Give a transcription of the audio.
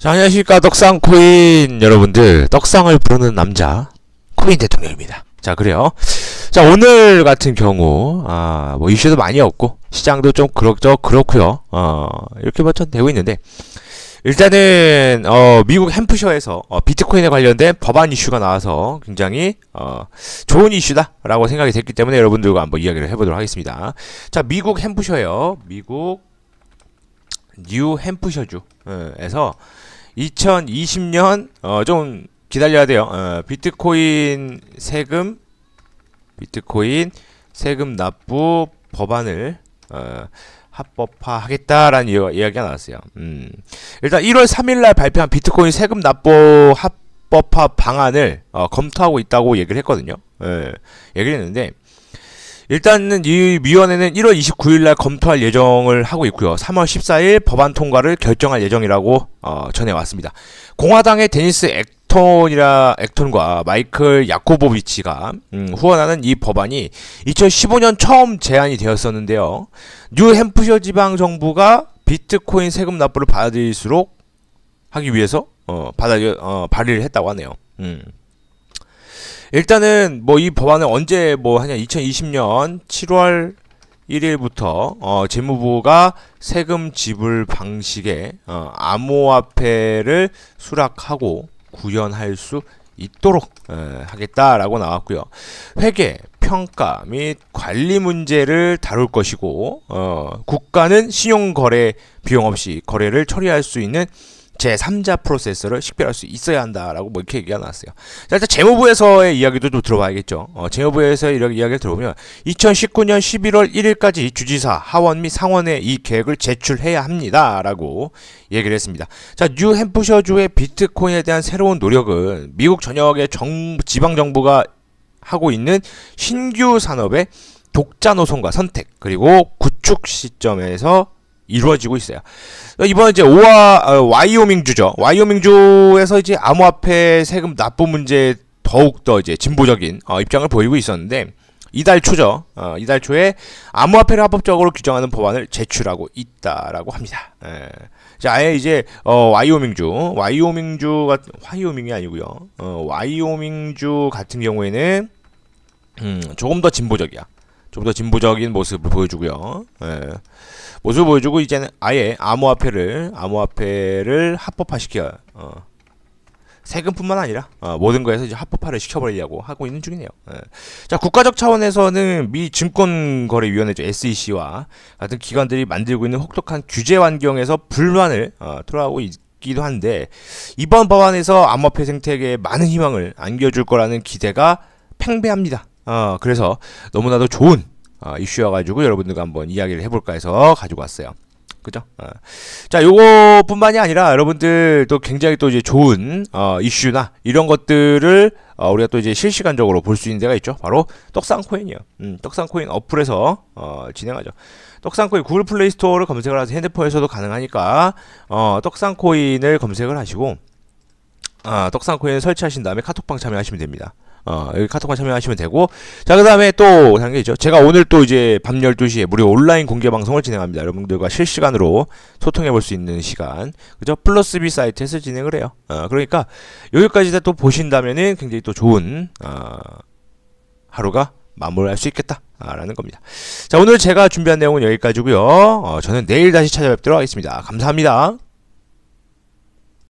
자, 안녕하십니까. 떡상 코인 여러분들. 떡상을 부르는 남자, 코인 대통령입니다. 자, 그래요. 자, 오늘 같은 경우, 아, 뭐 이슈도 많이 없고, 시장도 좀 그럭저 그렇고요 어, 이렇게 뭐전 되고 있는데, 일단은, 어, 미국 햄프셔에서, 어, 비트코인에 관련된 법안 이슈가 나와서 굉장히, 어, 좋은 이슈다라고 생각이 됐기 때문에 여러분들과 한번 이야기를 해보도록 하겠습니다. 자, 미국 햄프셔요. 미국, 뉴 햄프셔주에서 2020년 어 좀 기다려야 돼요. 어, 비트코인 세금 비트코인 세금 납부 법안을 어, 합법화하겠다라는 이야- 이야기가 나왔어요. 음. 일단 1월 3일날 발표한 비트코인 세금 납부 합법화 방안을 어, 검토하고 있다고 얘기를 했거든요. 예, 얘기를 했는데 일단은 이 위원회는 1월 29일 날 검토할 예정을 하고 있고요. 3월 14일 법안 통과를 결정할 예정이라고 어, 전해 왔습니다. 공화당의 데니스 액톤이라 액톤과 마이클 야코보비치가 음, 후원하는 이 법안이 2015년 처음 제안이 되었었는데요. 뉴햄프셔 지방 정부가 비트코인 세금 납부를 받아들일수록 하기 위해서 어, 받아 어, 발의를 했다고 하네요. 음. 일단은 뭐 이 법안을 언제 뭐 하냐 2020년 7월 1일부터 어 재무부가 세금 지불 방식에 어 암호화폐를 수락하고 구현할 수 있도록 에, 하겠다라고 나왔고요. 회계, 평가 및 관리 문제를 다룰 것이고 어 국가는 신용 거래 비용 없이 거래를 처리할 수 있는 제3자 프로세서를 식별할 수 있어야 한다라고 뭐 이렇게 얘기가 나왔어요. 자, 일단 재무부에서의 이야기도 좀 들어봐야겠죠. 어, 재무부에서 이런 이야기를 들어보면 2019년 11월 1일까지 주지사, 하원 및 상원에 이 계획을 제출해야 합니다라고 얘기를 했습니다. 자, 뉴 햄프셔주의 비트코인에 대한 새로운 노력은 미국 전역의 정, 지방 정부가 하고 있는 신규 산업의 독자 노선과 선택 그리고 구축 시점에서 이루어지고 있어요. 이번 이제 오와 어, 와이오밍 주죠. 와이오밍 주에서 이제 암호화폐 세금 납부 문제 더욱 더 이제 진보적인 어, 입장을 보이고 있었는데 이달 초죠. 어, 이달 초에 암호화폐를 합법적으로 규정하는 법안을 제출하고 있다라고 합니다. 예. 자, 아예 이제 어, 와이오밍주, 와이오밍주가 와이오밍이 아니고요. 어, 와이오밍주 같은 경우에는 음, 조금 더 진보적이야. 좀 더 진보적인 모습을 보여주고요. 예. 모습을 보여주고 이제는 아예 암호화폐를 암호화폐를 합법화시켜 어. 세금뿐만 아니라 어, 모든 거에서 이제 합법화를 시켜버리려고 하고 있는 중이네요. 예. 자 국가적 차원에서는 미 증권거래위원회죠 SEC와 같은 기관들이 만들고 있는 혹독한 규제 환경에서 불만을 어, 토로하고 있기도 한데 이번 법안에서 암호화폐 생태계에 많은 희망을 안겨줄 거라는 기대가 팽배합니다. 어, 그래서 너무나도 좋은 어, 이슈여가지고 여러분들과 한번 이야기를 해볼까 해서 가지고 왔어요. 그죠? 어. 자, 요거뿐만이 아니라 여러분들 또 굉장히 또 이제 좋은 어, 이슈나 이런 것들을 어, 우리가 또 이제 실시간적으로 볼 수 있는 데가 있죠. 바로 떡상 코인이요. 음, 떡상 코인 어플에서 어, 진행하죠. 떡상 코인 구글 플레이 스토어를 검색을 해서 핸드폰에서도 가능하니까 어, 떡상 코인을 검색을 하시고 아, 떡상 코인 설치하신 다음에 카톡방 참여하시면 됩니다. 어, 여기 카톡방 참여하시면 되고. 자 그 다음에 또 다른 게 있죠. 제가 오늘 또 이제 밤 12시에 무료 온라인 공개 방송을 진행합니다. 여러분들과 실시간으로 소통해 볼 수 있는 시간. 그죠? 플러스 B 사이트에서 진행을 해요. 어, 그러니까 여기까지 다 또 보신다면은 굉장히 또 좋은 어, 하루가 마무리할 수 있겠다 라는 겁니다. 자 오늘 제가 준비한 내용은 여기까지고요. 어, 저는 내일 다시 찾아뵙도록 하겠습니다. 감사합니다